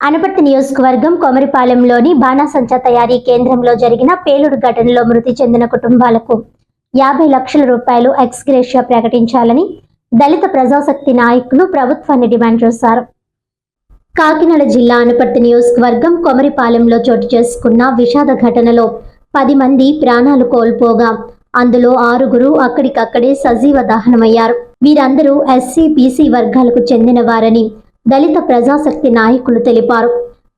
అనపర్తి నియోజకవర్గం కొమరిపాలెంలోని బాణాసంచా తయారీ కేంద్రంలో జరిగిన పేలుడు ఘటనలో మృతి చెందిన కుటుంబాలకు యాభై లక్షల రూపాయలు ఎక్స్గ్రేషియా ప్రకటించాలని దళిత ప్రజాశక్తి నాయకులు ప్రభుత్వాన్ని డిమాండ్ చేశారు. కాకినాడ జిల్లా అనపర్తి నియోజకవర్గం కొమరిపాలెంలో చోటు చేసుకున్న విషాద ఘటనలో పది మంది ప్రాణాలు కోల్పోగా అందులో ఆరుగురు అక్కడికక్కడే సజీవ దహనమయ్యారు. వీరందరూ ఎస్సీ బీసీ వర్గాలకు చెందిన వారని దళిత ప్రజాశక్తి నాయకులు తెలిపారు.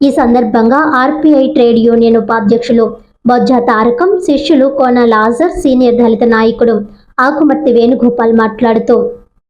ఈ సందర్భంగా ఆర్పిఐ ట్రేడ్ యూనియన్ ఉపాధ్యక్షులు బొజ్జా తారకం శిష్యులు కోన లాజర్ సీనియర్ దళిత నాయకుడు ఆకుమర్తి వేణుగోపాల్ మాట్లాడుతూ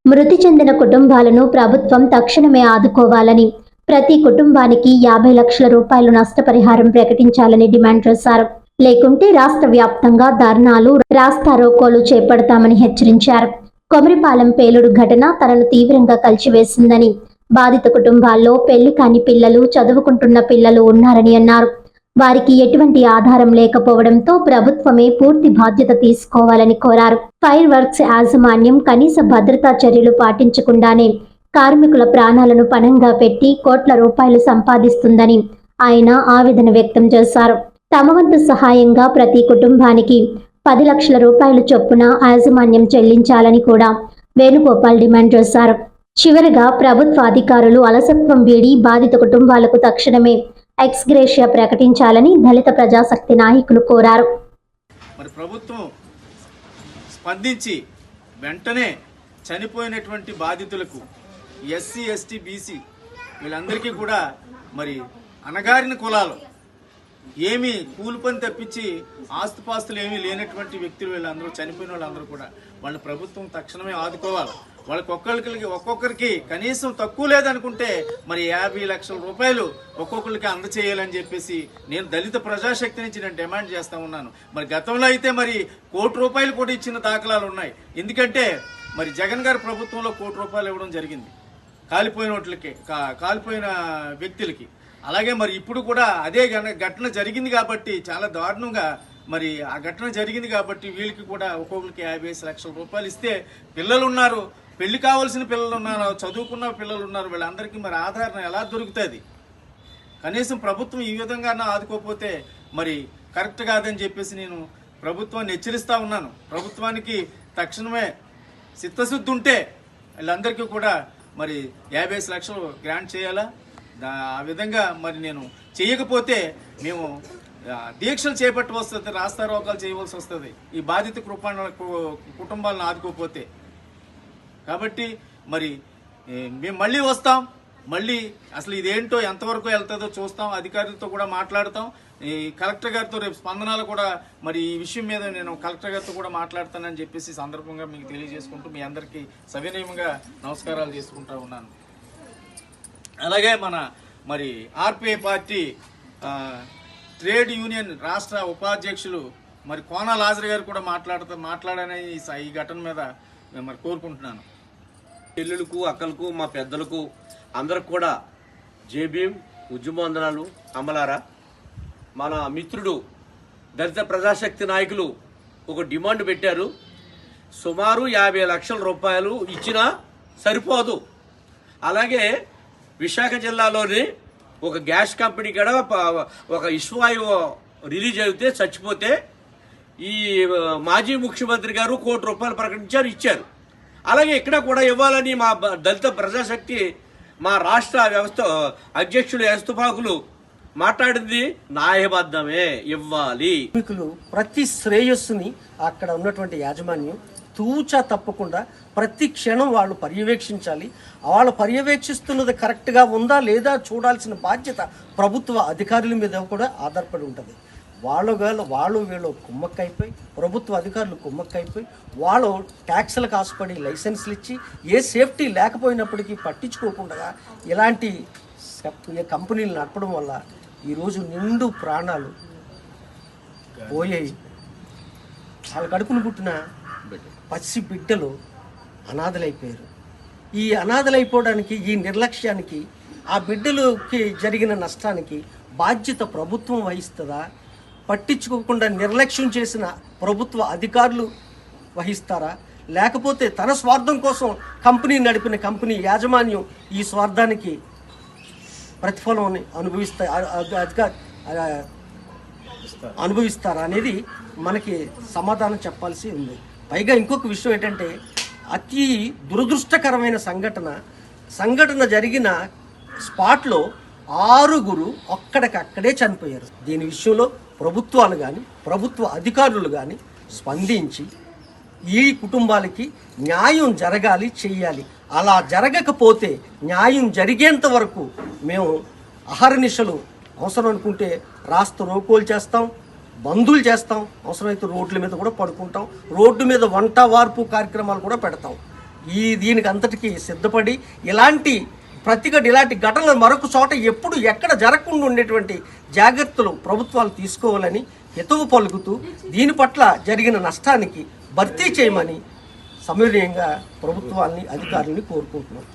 మృతి చెందిన కుటుంబాలను ప్రభుత్వం తక్షణమే ఆదుకోవాలని ప్రతి కుటుంబానికి యాభై లక్షల రూపాయలు నష్టపరిహారం ప్రకటించాలని డిమాండ్ చేశారు. లేకుంటే రాష్ట్ర వ్యాప్తంగా ధర్నాలు రాస్తారోకోలు చేపడతామని హెచ్చరించారు. కొమరిపాలెం పేలుడు ఘటన తనను తీవ్రంగా కలిచివేసిందని బాధిత కుటుంబాల్లో పెళ్ళి కాని పిల్లలు చదువుకుంటున్న పిల్లలు ఉన్నారని అన్నారు. వారికి ఎటువంటి ఆధారం లేకపోవడంతో ప్రభుత్వమే పూర్తి బాధ్యత తీసుకోవాలని కోరారు. ఫైర్ వర్క్స్ యాజమాన్యం కనీస భద్రతా చర్యలు పాటించకుండానే కార్మికుల ప్రాణాలను పణంగా పెట్టి కోట్ల రూపాయలు సంపాదిస్తుందని ఆయన ఆవేదన వ్యక్తం చేశారు. తమ వంతు సహాయంగా ప్రతి కుటుంబానికి పది లక్షల రూపాయలు చొప్పున యాజమాన్యం చెల్లించాలని కూడా వేణుగోపాల్ డిమాండ్ చేశారు. చివరగా ప్రభుత్వ అధికారులు అలసత్వం వీడి బాధిత కుటుంబాలకు తక్షణమే ఎక్స్గ్రేషియా ప్రకటించాలని దళిత ప్రజాశక్తి నాయకులు కోరారు. మరి ప్రభుత్వం స్పందించి వెంటనే చనిపోయినటువంటి బాధితులకు ఎస్సీ ఎస్టీ బీసీ వీళ్ళందరికీ కూడా మరి అణగారిన కులాలు ఏమీ కూలి పని తప్పించి ఆస్తుపాస్తులు ఏమీ లేనటువంటి వ్యక్తులు వీళ్ళందరూ చనిపోయిన వాళ్ళందరూ కూడా. వాళ్ళ ప్రభుత్వం తక్షణమే ఆదుకోవాలి. వాళ్ళకి ఒక్కొక్కరికి ఒక్కొక్కరికి కనీసం తక్కువ లేదనుకుంటే మరి యాభై లక్షల రూపాయలు ఒక్కొక్కరికి అందచేయాలని చెప్పేసి నేను దళిత ప్రజాశక్తి నుంచి నేను డిమాండ్ చేస్తా ఉన్నాను. మరి గతంలో అయితే మరి కోటి రూపాయలు కూడా ఇచ్చిన దాఖలాలు ఉన్నాయి. ఎందుకంటే మరి జగన్ గారి ప్రభుత్వంలో కోటి రూపాయలు ఇవ్వడం జరిగింది. కాలిపోయిన వాటికి కా- కాలిపోయిన వ్యక్తులకి. అలాగే మరి ఇప్పుడు కూడా అదే ఘటన జరిగింది కాబట్టి చాలా దారుణంగా మరి ఆ ఘటన జరిగింది కాబట్టి వీళ్ళకి కూడా ఒక్కొక్కరికి యాభై ఐదు లక్షల రూపాయలు ఇస్తే పిల్లలు ఉన్నారు పెళ్ళి కావాల్సిన పిల్లలు ఉన్నారు చదువుకున్న పిల్లలు ఉన్నారు వీళ్ళందరికీ మరి ఆధారణ ఎలా దొరుకుతుంది? కనీసం ప్రభుత్వం ఈ విధంగా ఆదుకోకపోతే మరి కరెక్ట్ కాదని చెప్పేసి నేను ప్రభుత్వాన్ని హెచ్చరిస్తూ ఉన్నాను. ప్రభుత్వానికి తక్షణమే చిత్తశుద్ధి ఉంటే వీళ్ళందరికీ కూడా మరి యాభై ఐదు లక్షలు గ్రాంట్ చేయాలా? ఆ విధంగా మరి నేను చేయకపోతే మేము దీక్షలు చేపట్టి వస్తుంది రాస్తారోకాలు చేయవలసి వస్తుంది ఈ బాధిత కృపాణ కుటుంబాలను ఆదుకోకపోతే. కాబట్టి మరి మేము మళ్ళీ వస్తాం. మళ్ళీ అసలు ఇదేంటో ఎంతవరకు వెళ్తుందో చూస్తాం. అధికారులతో కూడా మాట్లాడతాం. ఈ కలెక్టర్ గారితో రేపు స్పందనలు కూడా మరి ఈ విషయం మీద నేను కలెక్టర్ గారితో కూడా మాట్లాడతానని చెప్పేసి సందర్భంగా మీకు తెలియజేసుకుంటూ మీ అందరికీ సవినయంగా నమస్కారాలు చేసుకుంటా ఉన్నాను. అలాగే మన మరి ఆర్పిఐ పార్టీ ట్రేడ్ యూనియన్ రాష్ట్ర ఉపాధ్యక్షులు మరి కోన లాజర్ గారు కూడా మాట్లాడుతూ మాట్లాడని ఈ స- ఈ ఘటన మీద మేము మరి కోరుకుంటున్నాను. చెల్లెలకు అక్కలకు మా పెద్దలకు అందరికి కూడా జేబీఎం ఉద్యమవందనాలు. అమలారా మన మిత్రుడు దళిత ప్రజాశక్తి నాయకులు ఒక డిమాండ్ పెట్టారు. సుమారు యాభై లక్షల రూపాయలు ఇచ్చినా సరిపోదు. అలాగే విశాఖ జిల్లాలోని ఒక గ్యాస్ కంపెనీ కూడా ఒక ఇష్వాయువు రిలీజ్ అయితే చచ్చిపోతే ఈ మాజీ ముఖ్యమంత్రి గారు కోటి రూపాయలు ప్రకటించారు ఇచ్చారు. అలాగే ఇక్కడ కూడా ఇవ్వాలని మా దళిత ప్రజాశక్తి మా రాష్ట్ర వ్యవస్థ అధ్యక్షుడు ఎస్తుపాకులు మాట్లాడింది న్యాయబద్ధమే ఇవ్వాలి. కార్మికులు ప్రతి శ్రేయస్సుని అక్కడ ఉన్నటువంటి యాజమాన్యం తూచా తప్పకుండా ప్రతి క్షణం వాళ్ళు పర్యవేక్షించాలి. వాళ్ళు పర్యవేక్షిస్తున్నది కరెక్ట్గా ఉందా లేదా చూడాల్సిన బాధ్యత ప్రభుత్వ అధికారుల మీద కూడా ఆధారపడి ఉంటుంది. వాళ్ళు వేళ వాళ్ళు వీళ్ళు కుమ్మక్కైపోయి ప్రభుత్వ అధికారులు కుమ్మక్కైపోయి వాళ్ళు ట్యాక్స్లకు ఆశపడి లైసెన్స్లు ఇచ్చి ఏ సేఫ్టీ లేకపోయినప్పటికీ పట్టించుకోకుండా ఇలాంటి కంపెనీలు నడపడం వల్ల ఈరోజు నిండు ప్రాణాలు పోయాయి. వాళ్ళ కడుపును పుట్టిన పసి బిడ్డలు అనాథలైపోయారు. ఈ అనాథలైపోవడానికి ఈ నిర్లక్ష్యానికి ఆ బిడ్డలకి జరిగిన నష్టానికి బాధ్యత ప్రభుత్వం వహిస్తుందా? పట్టించుకోకుండా నిర్లక్ష్యం చేసిన ప్రభుత్వ అధికారులు వహిస్తారా? లేకపోతే తన స్వార్థం కోసం కంపెనీ నడిపిన కంపెనీ యాజమాన్యం ఈ స్వార్థానికి ప్రతిఫలం అనుభవిస్తా అనుభవిస్తారా అనేది మనకి సమాధానం చెప్పాల్సి ఉంది. పైగా ఇంకొక విషయం ఏంటంటే అతి దురదృష్టకరమైన సంఘటన సంఘటన జరిగిన స్పాట్లో ఆరుగురు ఒక్కడికక్కడే చనిపోయారు. దీని విషయంలో ప్రభుత్వాలు కానీ ప్రభుత్వ అధికారులు కానీ స్పందించి ఈ కుటుంబాలకి న్యాయం జరగాలి చేయాలి. అలా జరగకపోతే న్యాయం జరిగేంత వరకు మేము అహర్నిశలు అవసరం అనుకుంటే రాస్త రోకోలు చేస్తాం బంధువులు చేస్తాం అవసరమైతే రోడ్ల మీద కూడా పడుకుంటాం రోడ్డు మీద వంట వార్పు కార్యక్రమాలు కూడా పెడతాం. ఈ దీనికి అంతటికీ సిద్ధపడి ఇలాంటి ప్రతిఘట ఇలాంటి ఘటనలు మరొక చోట ఎప్పుడు ఎక్కడ జరగకుండా ఉండేటువంటి జాగ్రత్తలు ప్రభుత్వాలు తీసుకోవాలని హితవు పలుకుతూ దీని పట్ల జరిగిన నష్టానికి భర్తీ చేయమని సమన్వయంగా ప్రభుత్వాన్ని అధికారుల్ని కోరుకుంటున్నాం.